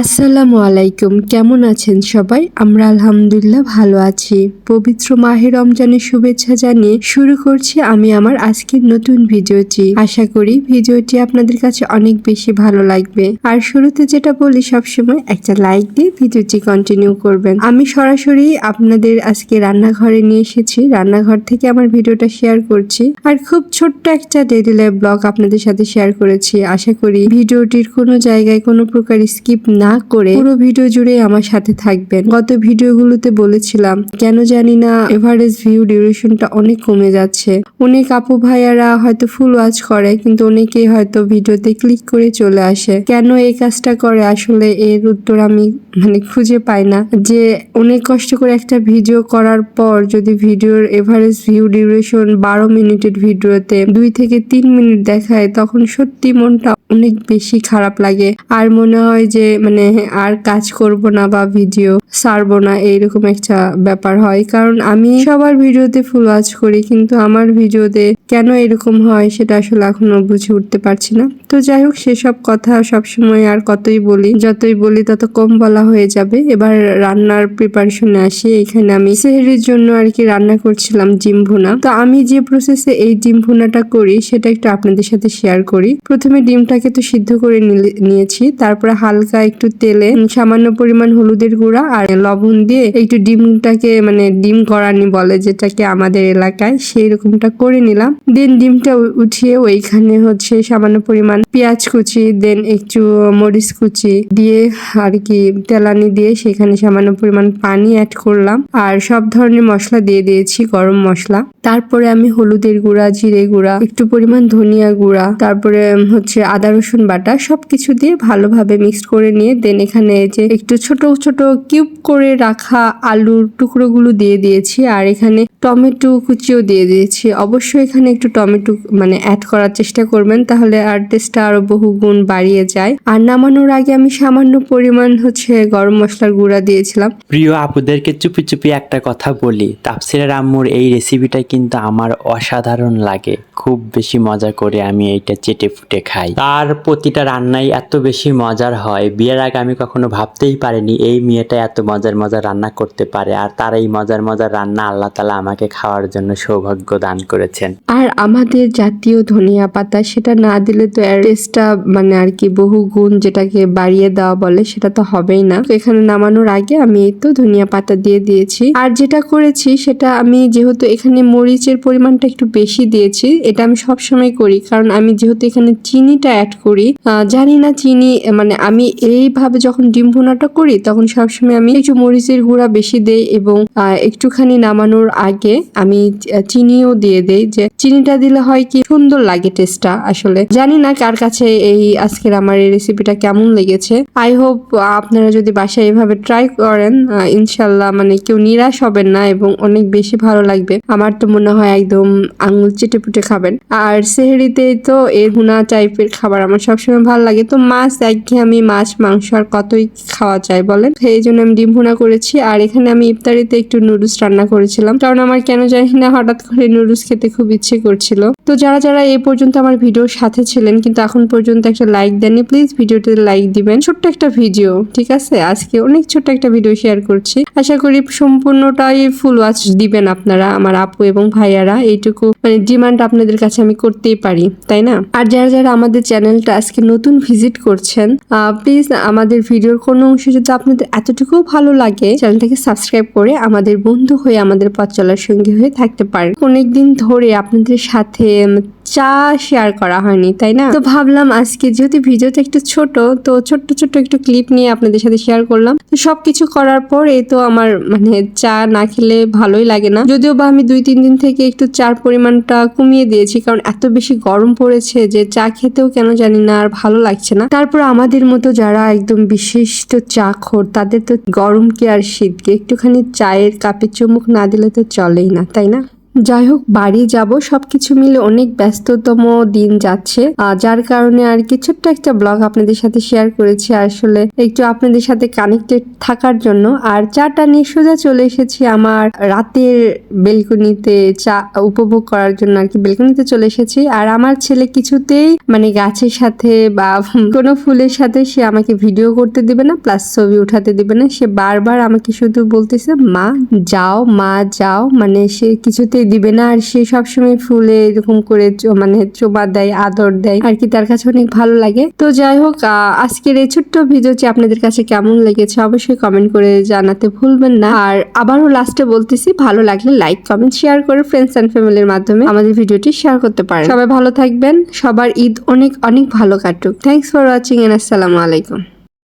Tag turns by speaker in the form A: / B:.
A: আসসালামু আলাইকুম। কেমন আছেন সবাই? আমরা আলহামদুলিল্লাহ ভালো আছি। পবিত্র মাহে রমজানের শুভেচ্ছা জানিয়ে শুরু করছি আমি আমার আজকের নতুন ভিডিওটি। আশা করি ভিডিওটি আপনাদের কাছে অনেক বেশি ভালো লাগবে। আর শুরুতে যেটা বলি, সবসময় একটা লাইক দিয়ে ভিডিওটি কন্টিনিউ করবেন। আমি সরাসরি আপনাদের আজকে রান্নাঘরে নিয়ে এসেছি। রান্নাঘর থেকে আমার ভিডিওটা শেয়ার করছি। আর খুব ছোট্ট একটা ডেলি ব্লগ আপনাদের সাথে শেয়ার করেছি। আশা করি ভিডিওটির কোনো জায়গায় কোনো প্রকার স্কিপ না করে পুরো ভিডিও জুড়ে আমার সাথে থাকবেন। গত ভিডিওগুলোতে বলেছিলাম, কেন জানি না এভারেজ ভিউ ডিউরেশনটা অনেক কমে যাচ্ছে। অনেক আপু ভাইয়ারা হয়তো ফুল ওয়াচ করে, কিন্তু অনেকেই হয়তো ভিডিওতে ক্লিক করে চলে আসে। কেন এই কাজটা করে? আসলে এর উত্তর আমি মানে খুঁজে পাই না। যে অনেক কষ্ট করে একটা ভিডিও করার পর যদি ভিডিওর এভারেজ ভিউ ডিউরেশন বারো মিনিটের ভিডিওতে দুই থেকে তিন মিনিট দেখায়, তখন সত্যি মনটা অনেক বেশি খারাপ লাগে। আর মনে হয় যে মানে আর কাজ করব না বা ভিডিও ছাড়বো না, এইরকম একটা ব্যাপার হয়। কারণ আমি সবার ভিডিওতে ফুল ওয়াচ করি, কিন্তু আমার ভিডিওতে কেন এরকম হয় সেটা আসলে এখনও বুঝে উঠতে পারছি না। তো যাই হোক, সেসব কথা সবসময় আর কতই বলি, যতই বলি তত কম বলা হয়ে যাবে। এবার রান্নার প্রিপারেশনে আসি, এখানে আমি সেহেরির জন্য আর কি রান্না করছিলাম ডিম ভুনা। তো আমি যে প্রসেসে এই ডিম ভুনাটা করি, সেটা একটু আপনাদের সাথে শেয়ার করি। প্রথমে ডিমটাকে তো সিদ্ধ করে নিয়েছি, তারপরে হালকা একটু তেলে সামান্য পরিমাণ হলুদের গুঁড়া আর লবণ দিয়ে একটু ডিমটাকে মানে ডিম গড়ানি বলে যেটাকে আমাদের এলাকায়, সেই রকমটা করে নিলাম। দেন ডিমটা উঠিয়ে ওইখানে হচ্ছে সামান্য পরিমাণ পেঁয়াজ কুচি, দেন একটু মরিচ কুচি দিয়ে আর কি তেলানি দিয়ে সেখানে সামান্য পরিমাণ পানি অ্যাড করলাম। আর সব ধরনের মশলা দিয়ে দিয়েছি, গরম মশলা। তারপরে আমি হলুদের গুঁড়া, জিরে গুঁড়া, একটু পরিমাণ ধনিয়া গুঁড়া, তারপরে হচ্ছে আদা রসুন বাটা সবকিছু দিয়ে ভালোভাবে মিক্স করে নিয়ে দেন এখানে যে একটু ছোট ছোট কিউব করে রাখা আলুর টুকরোগুলো দিয়ে দিয়েছি আর এখানে টমেটো কুচিও দিয়ে দিয়েছি। অবশ্যই এখানে একটু টমেটো মানে অ্যাড করার চেষ্টা করবেন তাহলে আর টেস্টটা আরও বহু গুণ বাড়িয়ে যায়। আর নামানোর আগে আমি সামান্য পরিমাণ হচ্ছে গরম মশলার গুঁড়া দিয়েছিলাম।
B: প্রিয় আপুদেরকে চুপি চুপি একটা কথা বলি, তাপসিরের আম্মুর এই রেসিপিটা কিন্তু আমার অসাধারণ লাগে। খুব বেশি মজা করে আমি এইটা চেটে ফুটে খাই। তার প্রতিটা রান্নাই এত বেশি মজার হয় বিয়ের আগে আমি কখনো ভাবতেই পারিনি, এই মেয়েটা এত মজার মজার রান্না করতে পারে আর তার এই মজার মজার রান্না আল্লাহ তালা আমাকে খাওয়ার জন্য সৌভাগ্য দান করেছেন।
A: আর আমাদের জাতীয় ধনিয়া পাতা, সেটা না দিলে তো এর টেস্টটা মানে আর কি বহু গুণ যেটাকে বাড়িয়ে দেওয়া বলে, সেটা তো হবেই না। তো এখানে নামানোর আগে আমি এই তো ধনিয়া পাতা দিয়ে দিয়েছি। আর যেটা করেছি, সেটা আমি যেহেতু এখানে মরিচের পরিমাণটা একটু বেশি দিয়েছি, এটা আমি সব সময় করি। কারণ আমি যেহেতু এখানে চিনিটা অ্যাড করি জানি না চিনি মানে আমি এইভাবে যখন ডিম ভুনাটা করি, তখন সবসময় আমি একটু মরিচের গুঁড়া বেশি দেই এবং একটুখানি নামানোর আগে আমি চিনিও দিয়ে দেই যে, চিনিটা দিলে হয় কি সুন্দর লাগে টেস্টটা আসলে। জানি না কার কাছে এই আজকের আমার এই রেসিপিটা কেমন লেগেছে। আই হোপ আপনারা যদি বাসায় এভাবে ট্রাই করেন ইনশাল্লাহ মানে কেউ নিরাশ হবেন না এবং অনেক বেশি ভালো লাগবে। আমার তো মনে হয় একদম আঙুল চেটে পুটে খাবেন। আর সেহরিতে তো এই ভুনা টাইপের খাবার আমার সবসময় ভালো লাগে। তো মাছ, একঘেয়েমি মাছ, মাংস আর কতই খাওয়া যায় বলেন? এই জন্য আমি ডিম ভুনা করেছি। আর এখানে আমি ইফতারিতে একটু নুডলস রান্না করেছিলাম। কারণ আমার কেন জানি না হঠাৎ করে নুডলস খেতে খুব ইচ্ছে করছিল। তো যারা যারা এই পর্যন্ত আমার ভিডিওর সাথে ছিলেন, কিন্তু এখন পর্যন্ত একটা লাইক দেননি প্লিজ ভিডিওতে লাইক দিবেন। ছোট্ট একটা ভিডিও ঠিক আছে? আজকে অনেক ছোট্ট একটা ভিডিও শেয়ার করছি। আশা করি সম্পূর্ণটাই ফুল ওয়াচ দিবেন আপনারা, আমার আপু এবং ভাইয়ারা। এইটুকু মানে ডিমান্ড আপনাদের কাছে আমি করতেই পারি, তাই না? আর যারা যারা আমাদের চ্যানেলটা আজকে নতুন ভিজিট করছেন প্লিজ আমাদের ভিডিওর কোনো অংশ যদি আপনাদের এতটুকু ভালো লাগে, চ্যানেলটাকে সাবস্ক্রাইব করে আমাদের বন্ধু হয়ে আমাদের পথ চলার সঙ্গী হয়ে থাকতে পারেন। অনেকদিন ধরে আপনাদের সাথে চা শেয়ার করা হয়নি, তাই না? তো ভাবলাম আজকে যেহেতু ভিডিওটা একটু ছোট, তো ছোট্ট ছোট্ট একটু ক্লিপ নিয়ে আপনাদের সাথে শেয়ার করলাম। তো সবকিছু করার পর তো আমার মানে চা না খেলে ভালোই লাগে না। যদিও বা আমি দুই তিন দিন থেকে একটু চার পরিমাণটা কমিয়ে দিয়েছি, কারণ এত বেশি গরম পড়েছে যে চা খেতেও কেন জানি না আর ভালো লাগছে না। তারপর আমাদের মতো যারা একদম বিশিষ্ট চা খোর তাদের তো গরমকে আর শীতকে একটুখানি চায়ের কাপে চুমুক না দিলে তো চলেই না, তাই না? যাই হোক, বাড়ি যাব, সবকিছু মিলে অনেক ব্যস্ততম দিন যাচ্ছে। যার কারণে আর কি ছোট্ট একটা ব্লগ আপনাদের সাথে শেয়ার করেছি আসলে, একটু আপনাদের সাথে কানেক্টেড থাকার জন্য। আর চাটা নিয়ে সোজা চলে এসেছি আমার রাতের বেলকনিতে চা উপভোগ করার জন্য আর কি বেলকনিতে চলে এসেছি। আর আমার ছেলে কিছুতেই মানে গাছের সাথে বা কোনো ফুলের সাথে সে আমাকে ভিডিও করতে দিবে না প্লাস ছবি উঠাতে দিবে না। সে বারবার আমাকে শুধু বলতেছে, মা, যাও মা, যাও। মানে সে কিছুতেই দিবে না আর সে সবসময় ফুলে এরকম করে মানে চোবা দেয়, আদর দেয়। আর কি তার কাছে অনেক ভালো লাগে। তো যাই হোক আজকের এই ছোট্ট ভিডিওটি আপনাদের কাছে কেমন লেগেছে অবশ্যই কমেন্ট করে জানাতে ভুলবেন না। আর আবারও লাস্টে বলতেছি, ভালো লাগলে লাইক কমেন্ট শেয়ার করে ফ্রেন্ডস অ্যান্ড ফ্যামিলির মাধ্যমে আমাদের ভিডিওটি শেয়ার করতে পারেন। সবাই ভালো থাকবেন। সবার ঈদ অনেক অনেক ভালো কাটুক। থ্যাংকস ফর ওয়াচিং এন্ড আসসালামু আলাইকুম